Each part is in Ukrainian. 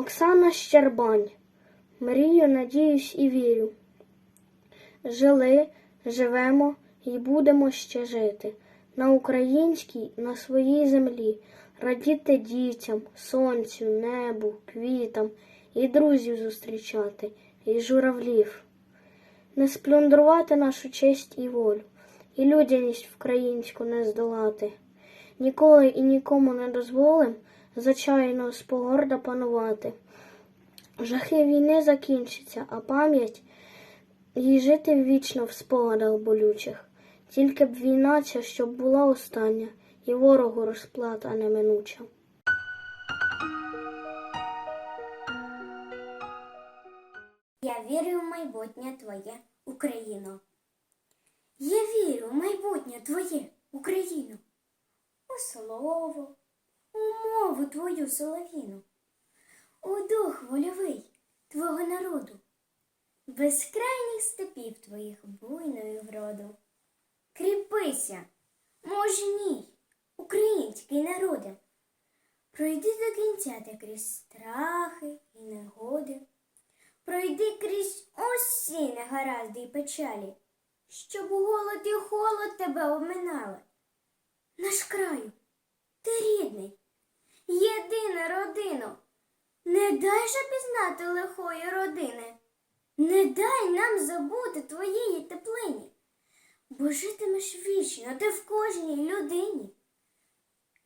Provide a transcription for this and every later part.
Оксана Щербань. Мрію, надіюсь і вірю. Жили, живемо і будемо ще жити. На українській, на своїй землі, радіти дітям, сонцю, небу, квітам, і друзів зустрічати, і журавлів. Не сплюндрувати нашу честь і волю, і людяність українську не здолати. Ніколи і нікому не дозволим зачайно спогорда панувати. Жахи війни закінчаться, а пам'ять їй жити вічно в спогадах болючих. Тільки б війна ця, щоб була остання, і ворогу розплата неминуча. Я вірю в майбутнє твоє, Україно. Я вірю в майбутнє твоє, Україно. У слово, мову твою соловіну, у дух вольовий твого народу, безкрайніх степів твоїх буйною вроду. Кріпися, мужній, український народе. Пройди до кінця ти крізь страхи і негоди. Пройди крізь усі негаразди й печалі, щоб голод і холод тебе обминали. Єдина родино, не дай же пізнати лихої родини, не дай нам забути твоєї теплині, бо житимеш вічно ти в кожній людині.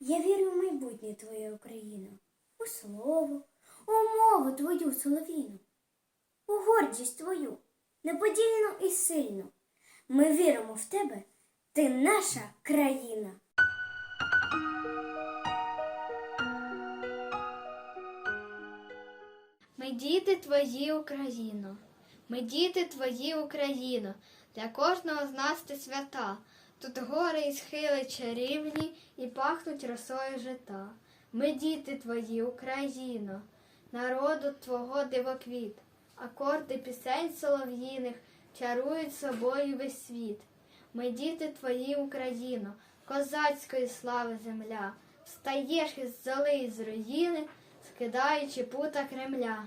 Я вірю в майбутнє твоє Україно, у слово, у мову твою соловіну у гордість твою, неподільну і сильну. Ми віримо в тебе, ти наша країна. Діти твої, Україно, ми діти твої, Україно, для кожного з нас ти свята. Тут гори і схили чарівні і пахнуть росою жита. Ми діти твої, Україно, народу твого дивоквіт, акорди пісень солов'їних чарують собою весь світ. Ми діти твої, Україно, козацької слави земля, встаєш із золи з руїни, скидаючи пута Кремля.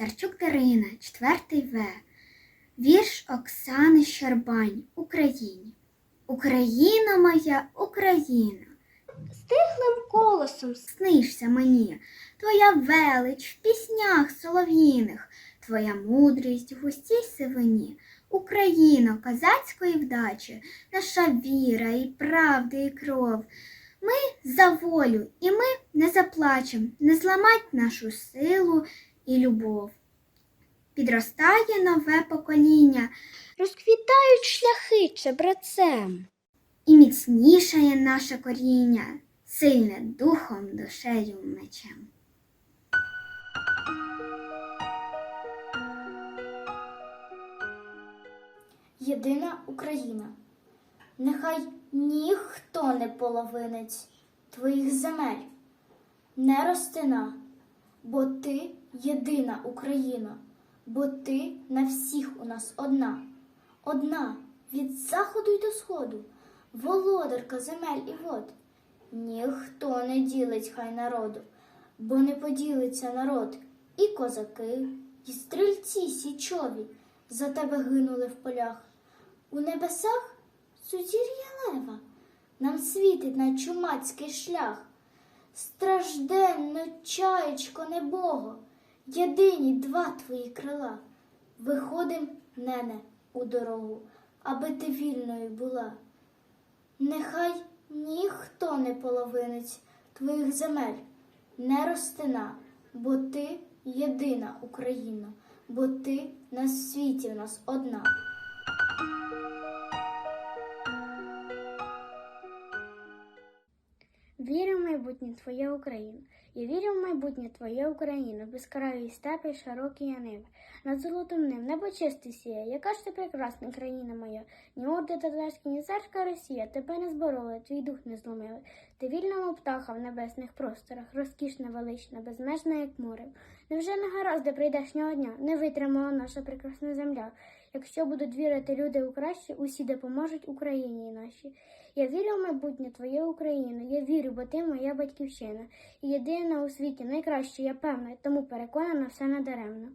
Старчук Дарина, 4 В. Вірш Оксани Щербань. Україні. Україна моя, Україна, Стихлим колосом снишся мені, твоя велич в піснях солов'їних, твоя мудрість в густій сивині. Україно, козацької вдачі, наша віра і правда, і кров. Ми за волю, і ми не заплачем, не зламать нашу силу і любов. Підростає нове покоління, розквітають шляхи чебрецем. і міцнішає наше коріння, сильне духом, душею, мечем. Єдина Україна. Нехай ніхто не половинець твоїх земель, не ростина, бо ти єдина Україна, бо ти на всіх у нас одна, одна від заходу й до сходу, володарка земель і вод. Ніхто не ділить хай народу, бо не поділиться народ, і козаки, і стрільці січові за тебе гинули в полях. У небесах сузір'я лева, нам світить на чумацький шлях. Стражденно, чаєчко небого, єдині два твої крила. Виходим, нене, у дорогу, аби ти вільною була. Нехай ніхто не половинець твоїх земель, не ростина, бо ти єдина Україна, бо ти на світі в нас одна. Майбутнє твоє Україна, Я вірю в майбутнє твоє Україна, безкраї степи, широкі яниви. Над золотим ним небо чисте сіє, яка ж ти прекрасна країна моя. Ні орди татарські, ні царська Росія, тебе не збороли, твій дух не зломили. Ти вільному птаха в небесних просторах, розкішна, велична, безмежна, як море. Невже не гаразд прийдешнього дня не витримала наша прекрасна земля? Якщо будуть вірити люди у краще, усі допоможуть Україні нашій. Я вірю в майбутнє твоє Україна. я вірю, бо ти моя батьківщина. І єдина у світі найкраща, я певна, тому переконана все надаремно.